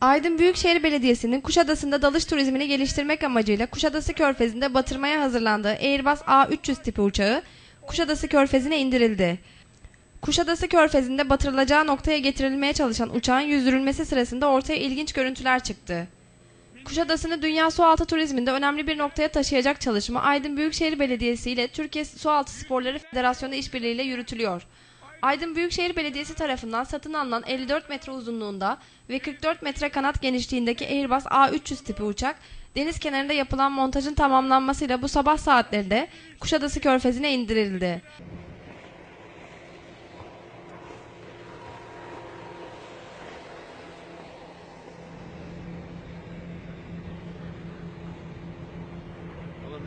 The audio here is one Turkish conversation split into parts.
Aydın Büyükşehir Belediyesi'nin Kuşadası'nda dalış turizmini geliştirmek amacıyla Kuşadası Körfezi'nde batırmaya hazırlandığı Airbus A300 tipi uçağı Kuşadası Körfezi'ne indirildi. Kuşadası Körfezi'nde batırılacağı noktaya getirilmeye çalışan uçağın yüzdürülmesi sırasında ortaya ilginç görüntüler çıktı. Kuşadası'nı dünya sualtı turizminde önemli bir noktaya taşıyacak çalışma Aydın Büyükşehir Belediyesi ile Türkiye Sualtı Sporları Federasyonu işbirliğiyle yürütülüyor. Aydın Büyükşehir Belediyesi tarafından satın alınan 54 metre uzunluğunda ve 44 metre kanat genişliğindeki Airbus A300 tipi uçak, deniz kenarında yapılan montajın tamamlanmasıyla bu sabah saatlerinde Kuşadası Körfezi'ne indirildi.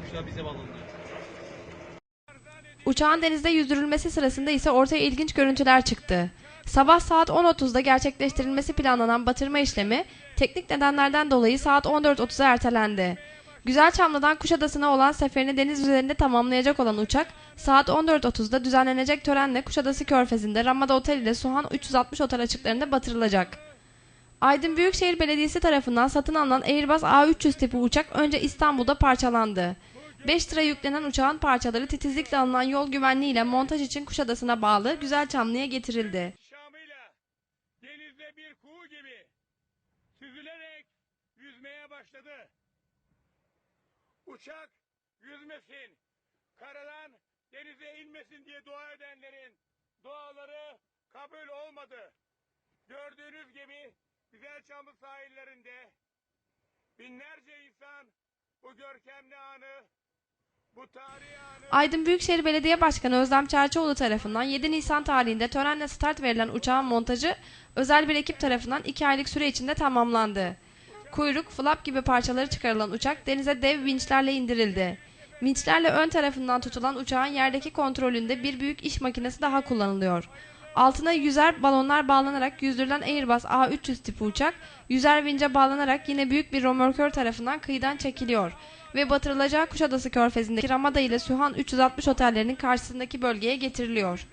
Müşra bize bağlandı. Uçağın denizde yüzdürülmesi sırasında ise ortaya ilginç görüntüler çıktı. Sabah saat 10.30'da gerçekleştirilmesi planlanan batırma işlemi teknik nedenlerden dolayı saat 14.30'a ertelendi. Güzelçamlı'dan Kuşadası'na olan seferini deniz üzerinde tamamlayacak olan uçak saat 14.30'da düzenlenecek törenle Kuşadası Körfezi'nde Ramada Otel ile Suhan 360 Otel açıklarında batırılacak. Aydın Büyükşehir Belediyesi tarafından satın alınan Airbus A300 tipi uçak önce İstanbul'da parçalandı. 5 tıra yüklenen uçağın parçaları titizlikle alınan yol güvenliğiyle montaj için Kuşadası'na bağlı Güzelçamlı'ya getirildi. Şamıyla denizde bir kuğu gibi süzülerek yüzmeye başladı. Uçak yüzmesin, karadan denize inmesin diye dua edenlerin duaları kabul olmadı. Gördüğünüz gibi Güzelçamlı sahillerinde binlerce insan bu görkemli anı Aydın Büyükşehir Belediye Başkanı Özlem Çerçioğlu tarafından 7 Nisan tarihinde törenle start verilen uçağın montajı özel bir ekip tarafından 2 aylık süre içinde tamamlandı. Kuyruk, flap gibi parçaları çıkarılan uçak denize dev vinçlerle indirildi. Vinçlerle ön tarafından tutulan uçağın yerdeki kontrolünde bir büyük iş makinesi daha kullanılıyor. Altına yüzer balonlar bağlanarak yüzdürülen Airbus A300 tipi uçak, yüzer vince bağlanarak yine büyük bir römorkör tarafından kıyıdan çekiliyor ve batırılacağı Kuşadası Körfezi'ndeki Ramada ile Sühan 360 otellerinin karşısındaki bölgeye getiriliyor.